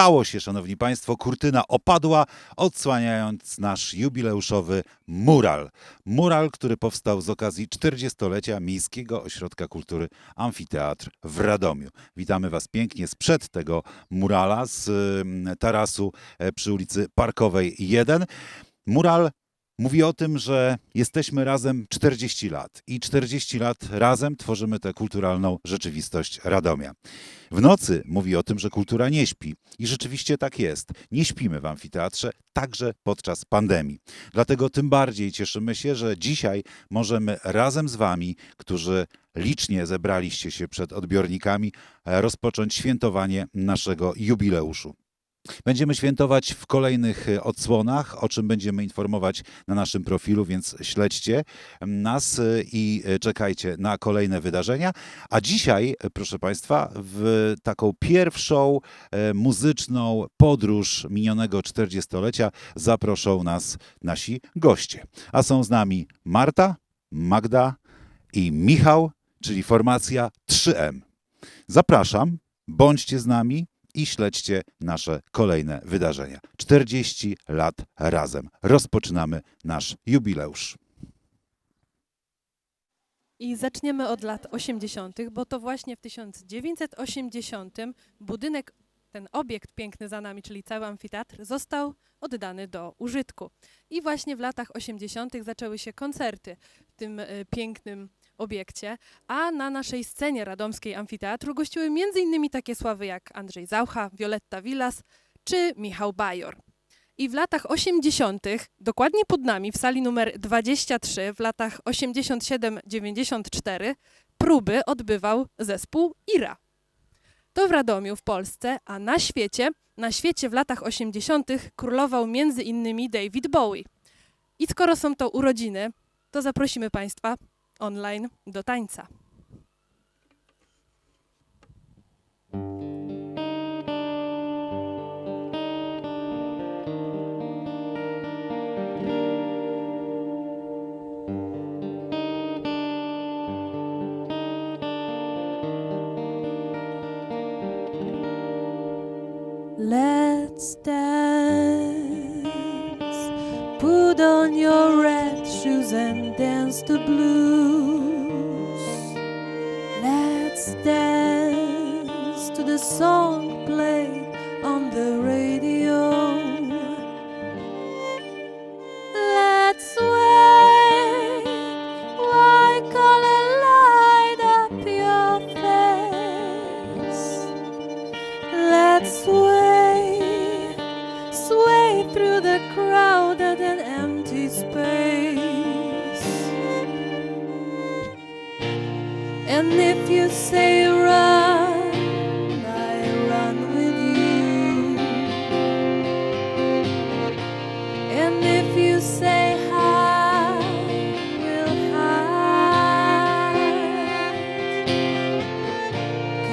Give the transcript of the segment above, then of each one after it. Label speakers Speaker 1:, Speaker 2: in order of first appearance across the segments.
Speaker 1: Stało się, szanowni państwo, kurtyna opadła, odsłaniając nasz jubileuszowy mural. Mural, który powstał z okazji 40-lecia Miejskiego Ośrodka Kultury Amfiteatr w Radomiu. Witamy was pięknie sprzed tego murala z mm, tarasu e, przy ulicy Parkowej 1. Mural mówi o tym, że jesteśmy razem 40 lat i 40 lat razem tworzymy tę kulturalną rzeczywistość Radomia. W nocy mówi o tym, że kultura nie śpi i rzeczywiście tak jest. Nie śpimy w amfiteatrze, także podczas pandemii. Dlatego tym bardziej cieszymy się, że dzisiaj możemy razem z Wami, którzy licznie zebraliście się przed odbiornikami, rozpocząć świętowanie naszego jubileuszu. Będziemy świętować w kolejnych e, odsłonach, o czym będziemy informować na naszym profilu, więc śledźcie nas e, i e, czekajcie na kolejne wydarzenia. A dzisiaj, proszę Państwa, w taką pierwszą muzyczną podróż minionego 40-lecia zaproszą nas nasi goście. A są z nami Marta, Magda i Michał, czyli formacja 3M. Zapraszam, bądźcie z nami i śledźcie nasze kolejne wydarzenia. 40 lat razem. Rozpoczynamy nasz jubileusz.
Speaker 2: I zaczniemy od lat 80., bo to właśnie w 1980 budynek, ten obiekt piękny za nami, czyli cały amfiteatr, został oddany do użytku. I właśnie w latach 80. zaczęły się koncerty w tym y, pięknym obiekcie, a na naszej scenie radomskiej amfiteatru gościły m.in. takie sławy jak Andrzej Zaucha, Violetta Villas czy Michał Bajor. I w latach 80., dokładnie pod nami, w sali numer 23, w latach 87-94, próby odbywał zespół IRA. To w Radomiu w Polsce, a na świecie, na świecie w latach 80. królował między innymi David Bowie. I skoro są to urodziny, to zaprosimy Państwa online do tańca.
Speaker 3: Let's dance. Put on your red shoes and dance the blues. Dance to the song played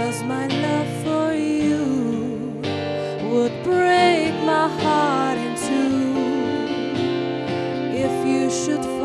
Speaker 3: Cause my love for you would break my heart in two? If you should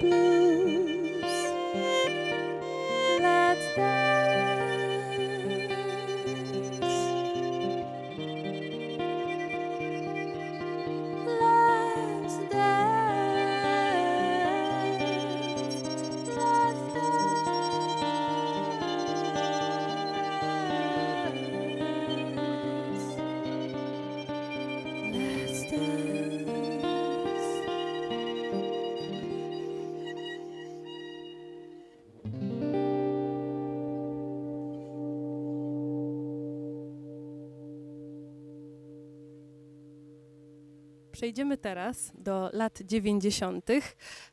Speaker 3: blues. Let's dance.
Speaker 2: Przejdziemy teraz do lat 90.,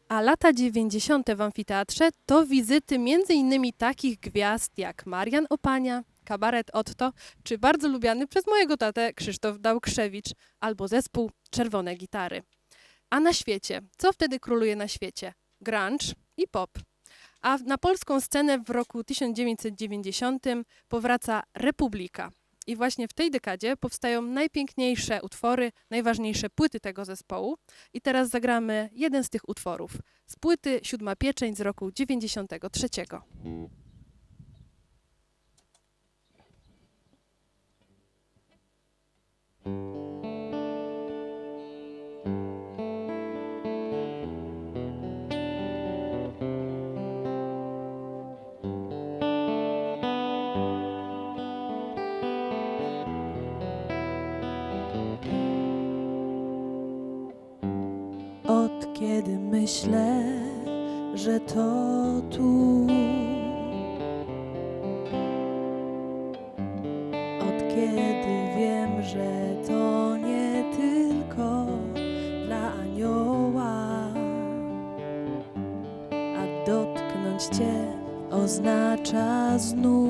Speaker 2: a lata 90. w amfiteatrze to wizyty innymi takich gwiazd jak Marian Opania, kabaret Otto, czy bardzo lubiany przez mojego tatę Krzysztof Dałkrzewicz, albo zespół Czerwone Gitary. A na świecie, co wtedy króluje na świecie? Grunge i pop. A na polską scenę w roku 1990 powraca Republika. I właśnie w tej dekadzie powstają najpiękniejsze utwory, najważniejsze płyty tego zespołu. I teraz zagramy jeden z tych utworów z płyty Siódma Pieczęć z roku 93.
Speaker 3: Kiedy myślę, że to tu. Od kiedy wiem, że to nie tylko dla anioła, a dotknąć cię oznacza znów.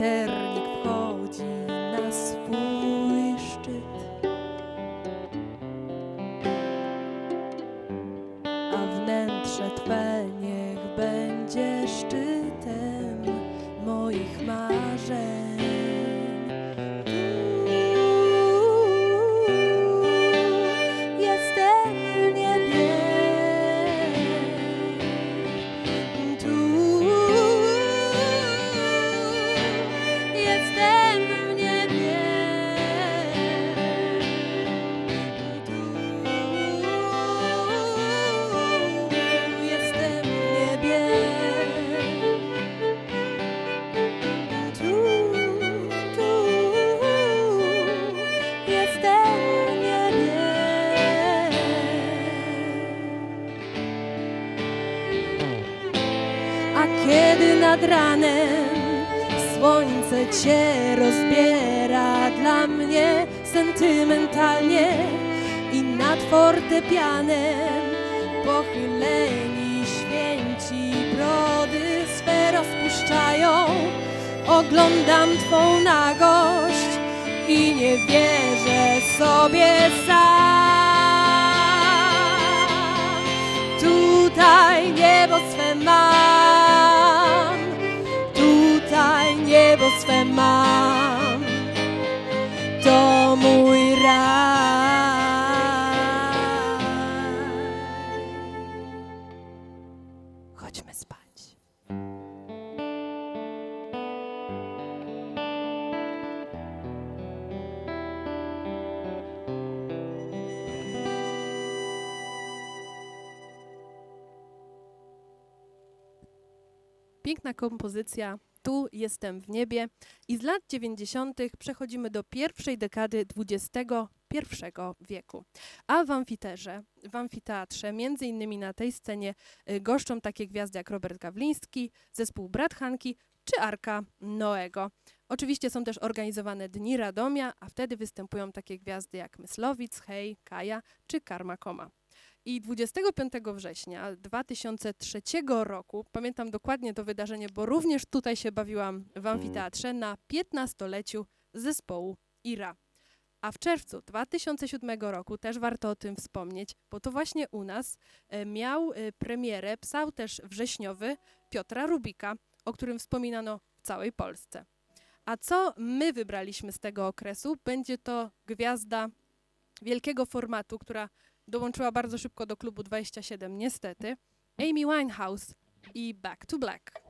Speaker 3: eterna. Nad ranem słońce cię rozbiera dla mnie sentymentalnie i nad fortepianem pochyleni święci brody swe rozpuszczają. Oglądam twą nagość i nie wierzę sobie sam. Tutaj niebo swe mam, swe mam, to mój raj. Chodźmy spać.
Speaker 2: Piękna kompozycja tu jestem w niebie. I z lat 90. przechodzimy do pierwszej dekady XXI wieku. A w amfiterze, w amfiteatrze, między innymi na tej scenie y, goszczą takie gwiazdy jak Robert Gawliński, zespół Brat Hanki czy Arka Noego. Oczywiście są też organizowane Dni Radomia, a wtedy występują takie gwiazdy jak Myslowic, Hej, Kaja czy Karma Koma. I 25 września 2003 roku, pamiętam dokładnie to wydarzenie, bo również tutaj się bawiłam w amfiteatrze na 15-leciu zespołu Ira. A w czerwcu 2007 roku też warto o tym wspomnieć, bo to właśnie u nas e, miał e, premierę psał też wrześniowy Piotra Rubika, o którym wspominano w całej Polsce. A co my wybraliśmy z tego okresu? Będzie to gwiazda wielkiego formatu, która dołączyła bardzo szybko do klubu 27, niestety. Amy Winehouse i Back to Black.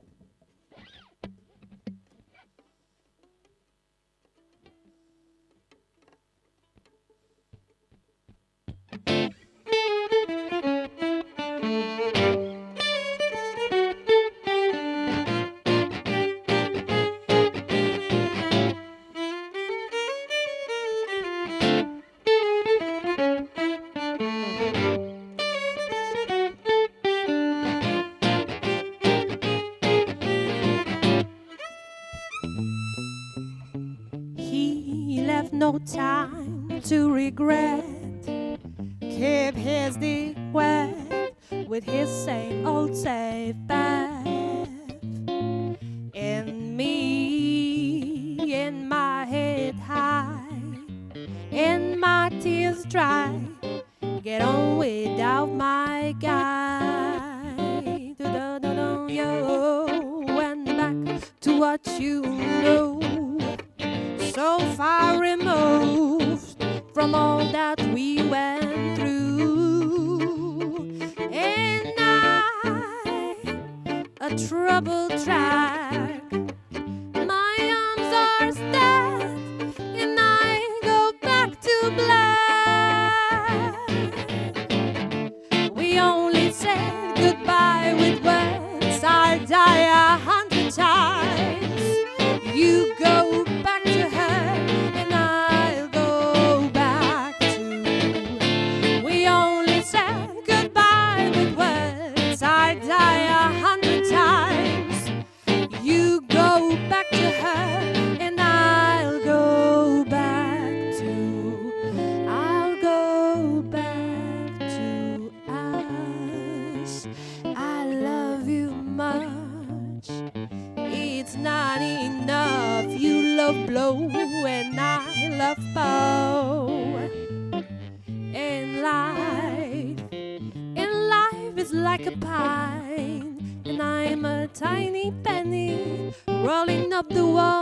Speaker 3: No time to regret. Keep his dick wet with his same old safe all that we went through. And I, a troubled track, blow and I love bow. And life, and life is like a pine, and I'm a tiny penny rolling up the walls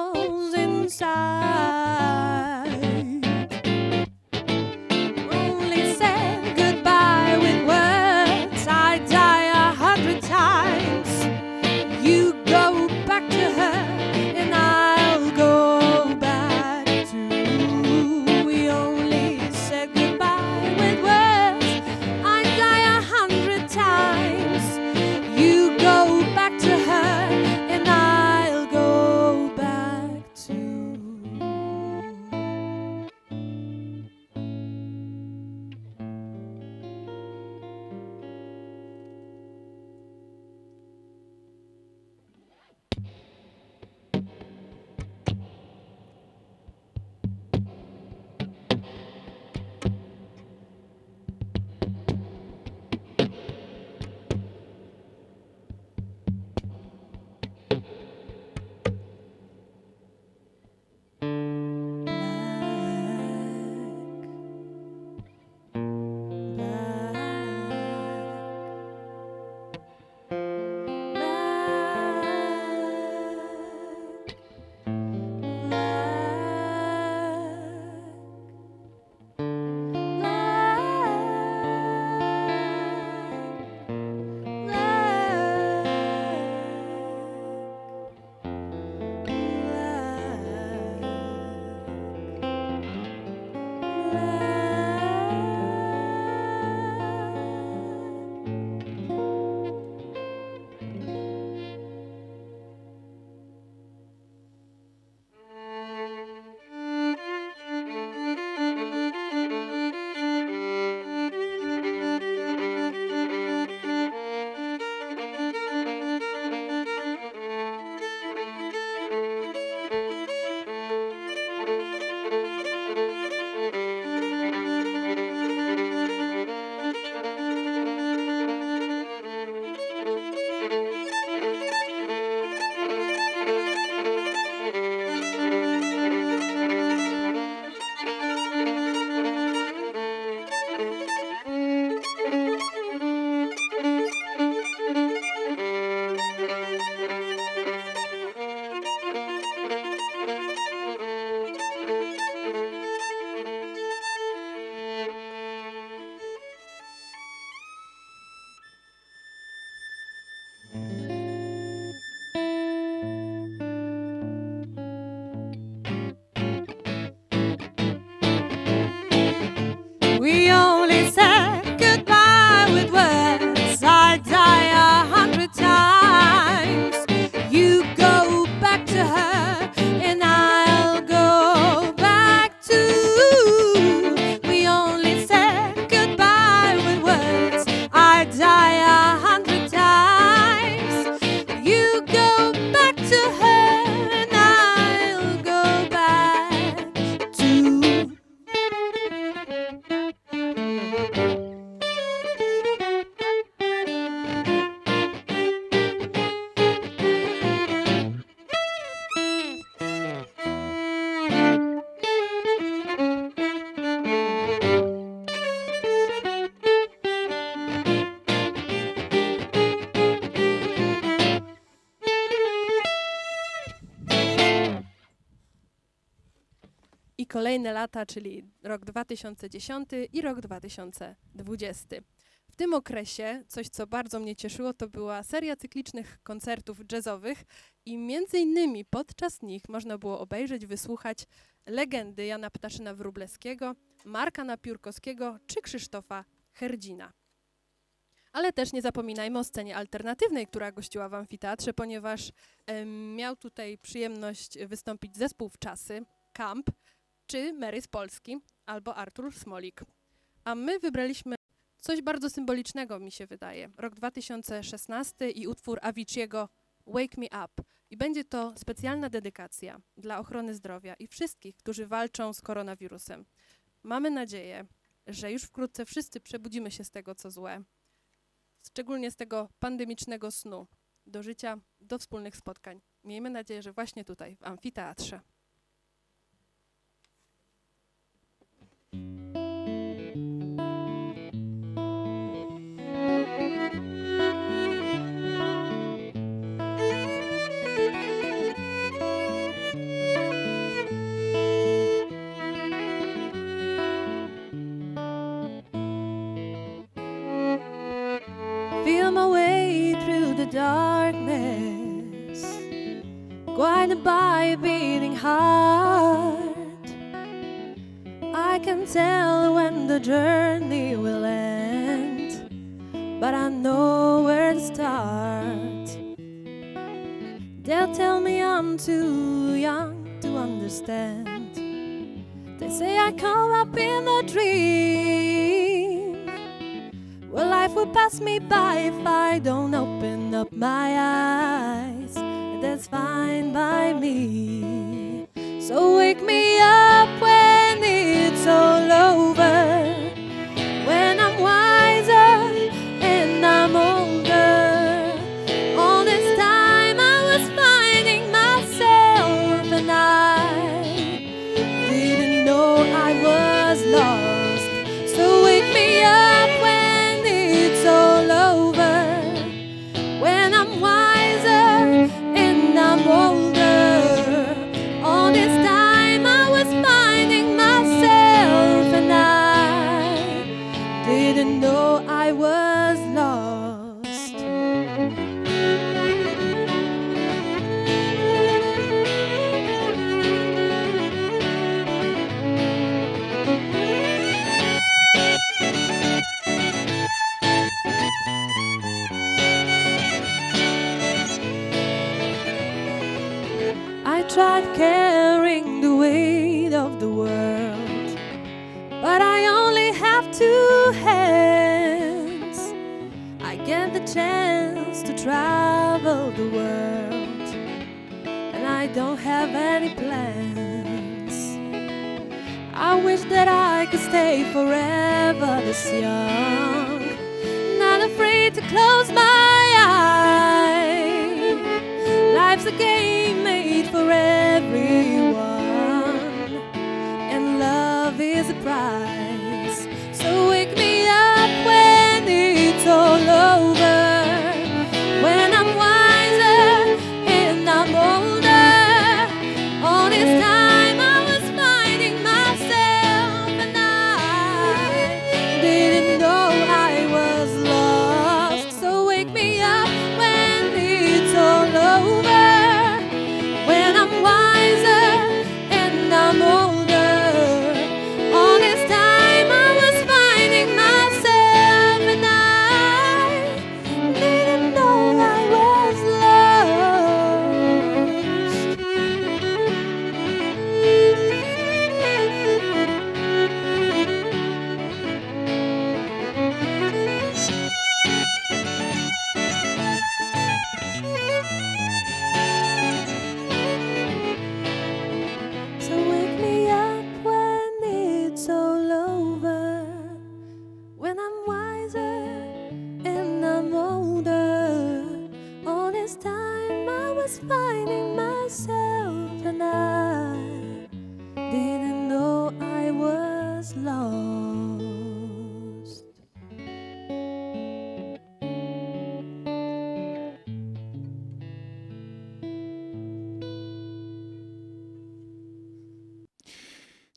Speaker 2: kolejne lata, czyli rok 2010 i rok 2020. W tym okresie coś, co bardzo mnie cieszyło, to była seria cyklicznych koncertów jazzowych i między innymi podczas nich można było obejrzeć, wysłuchać legendy Jana Ptaszyna Wróblewskiego, Marka Napiórkowskiego czy Krzysztofa Herdzina. Ale też nie zapominajmy o scenie alternatywnej, która gościła w amfiteatrze, ponieważ miał tutaj przyjemność wystąpić zespół Wczasy, Camp, czy Mary z Polski, albo Artur Smolik. A my wybraliśmy coś bardzo symbolicznego, mi się wydaje. Rok 2016 i utwór Avicii'ego Wake Me Up. I będzie to specjalna dedykacja dla ochrony zdrowia i wszystkich, którzy walczą z koronawirusem. Mamy nadzieję, że już wkrótce wszyscy przebudzimy się z tego, co złe, szczególnie z tego pandemicznego snu, do życia, do wspólnych spotkań. Miejmy nadzieję, że właśnie tutaj, w amfiteatrze.
Speaker 3: By a beating heart. I can tell when the journey will end, but I know where to start. They'll tell me I'm too young to understand. They say I come up in a dream. Well, life will pass me by if I don't open up my eyes. That's fine by me. So wake me up when it's all over. Could stay forever this young, not afraid to close my eyes. Life's a game made for everyone, and love is a prize.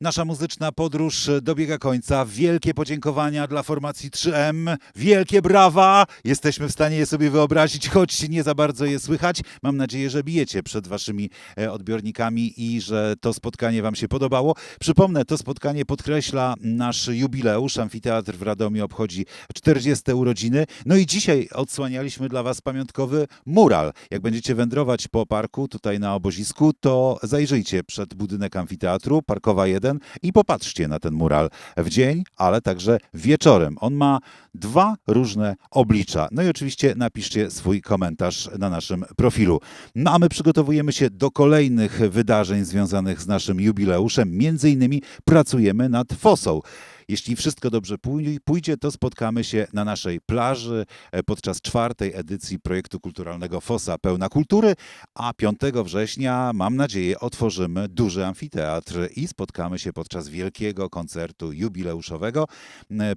Speaker 1: Nasza muzyczna podróż dobiega końca. Wielkie podziękowania dla formacji 3M. Wielkie brawa! Jesteśmy w stanie je sobie wyobrazić, choć nie za bardzo je słychać. Mam nadzieję, że bijecie przed waszymi e, odbiornikami i że to spotkanie wam się podobało. Przypomnę, to spotkanie podkreśla nasz jubileusz. Amfiteatr w Radomiu obchodzi 40 urodziny. No i dzisiaj odsłanialiśmy dla was pamiątkowy mural. Jak będziecie wędrować po parku tutaj na obozisku, to zajrzyjcie przed budynek amfiteatru, Parkowa 1 i popatrzcie na ten mural w dzień, ale także wieczorem. On ma dwa różne oblicza. No i oczywiście napiszcie swój komentarz na naszym profilu. No a my przygotowujemy się do kolejnych wydarzeń związanych z naszym jubileuszem. Między innymi pracujemy nad fosą. Jeśli wszystko dobrze pój- pójdzie, to spotkamy się na naszej plaży e, podczas czwartej edycji projektu kulturalnego Fosa Pełna Kultury, a 5 września, mam nadzieję, otworzymy duży amfiteatr i spotkamy się podczas wielkiego koncertu jubileuszowego,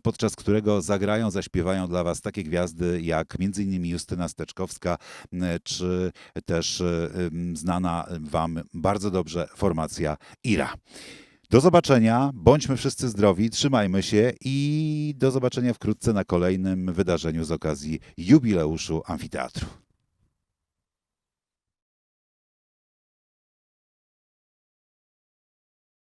Speaker 1: podczas którego zagrają, zaśpiewają dla Was takie gwiazdy jak m.in. Justyna Steczkowska, czy też e, znana Wam bardzo dobrze formacja Ira. Do zobaczenia, bądźmy wszyscy zdrowi, trzymajmy się i do zobaczenia wkrótce na kolejnym wydarzeniu z okazji jubileuszu amfiteatru.